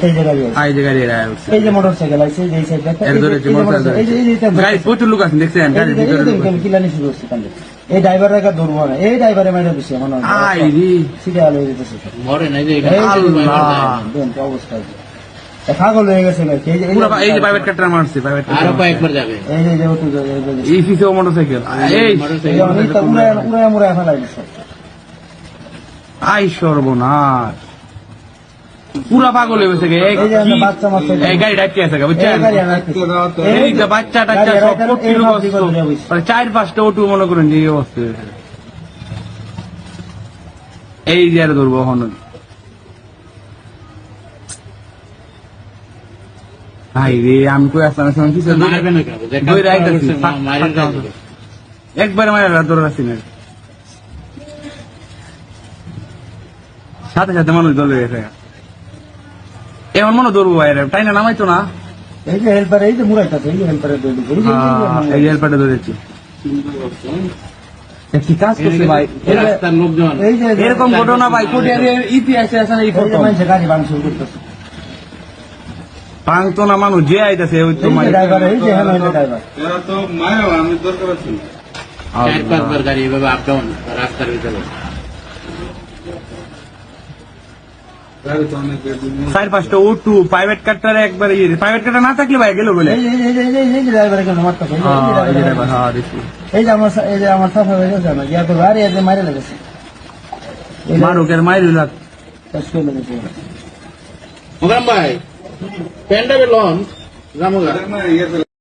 এই যে গাড়ি আছে। আই যে গাড়ি এই যে মোটর আছে এই যে এই সাইড দেখো এর ধরে যে মোটর এই যে এই যে গাড়ি প্রচুর লোক আছে দেখছেন গাড়ির যে- এই যে ভিতরে লোক দেখেন, আছে। কিলানি শুরু হচ্ছে কান্দে। এই ড্রাইভার একা ধরবো না এই ড্রাইভারে মাইরা দিচ্ছে মনে হয় আই রে সিধে আলো হয়ে মরে নাই যে এই এখানে যে আল্লাহ। দেখেন কি অবস্থা পাগল হয়ে গেছে নাকি? এই যে- এই যে- পুরো এই যে প্রাইভেট কারটা মারছে প্রাইভেট আরও কয়েকবার যাবে এই যে- এই যে এই যে- মোটরসাইকেল এই এই মোটরসাইকেল যে অনেক তা উড়ায়- উড়ায় মুড়ায় ফেলাই দিচ্ছে। আই সর্বনাশ পুরা পাগল হয়ে গেছে এই গাড়ি আছে বুঝছেন? বাচ্চা টাচ্চা সব। মানে চার পাঁচটা অটো মনে করেন যে অবস্থা এই যে আর ধরবো এখন। ভাই রে আমি কই আসলাম? এখন কিছু ফাঁকা কাজ হবে। একবার মায়ের ধরে রাখছি না। সাথে সাথে মানুষ দলে গেছে। এমন মনে ধরবো ভাই তাই না নামাইতো না। এই যে হেল্পার এই যে মুড়াইতাছে এই যে হেল্পারের দৌড় দিচ্ছে। এই যে হেলপারটা ধরেছি। কি কাজ করছে ভাই? এরকম ঘটনা ভাই কোটি ইতিহাসে আছে এই এই যে গাড়ি ভাঙচুর করতেছে। পাংতো না মানুষ যে আইতাছে ওই তো এই যে মাই ড্রাইভার এই যে হেন ড্রাইভার এরা তো মায়ের আমি দরকার আছে। চার পাঁচবার গাড়ি এভাবে আপ ডাউন রাস্তার ভিতরে। চার পাঁচটা ওটু প্রাইভেট কারটার একবার ইয়ে প্রাইভেট কারটা না থাকলে ভাই গেল বলে এই যে- যে হ্যাঁ, হ্যাঁ। এই যে আমার এই যে আমার সাফা হয়ে গেছে না ইয়া করব আরে এই যে মারে লেগেছে যে- মারুক মাইর লাগ। মোকাম ভাই প্যান্ডাবে লন ইয়ে করে-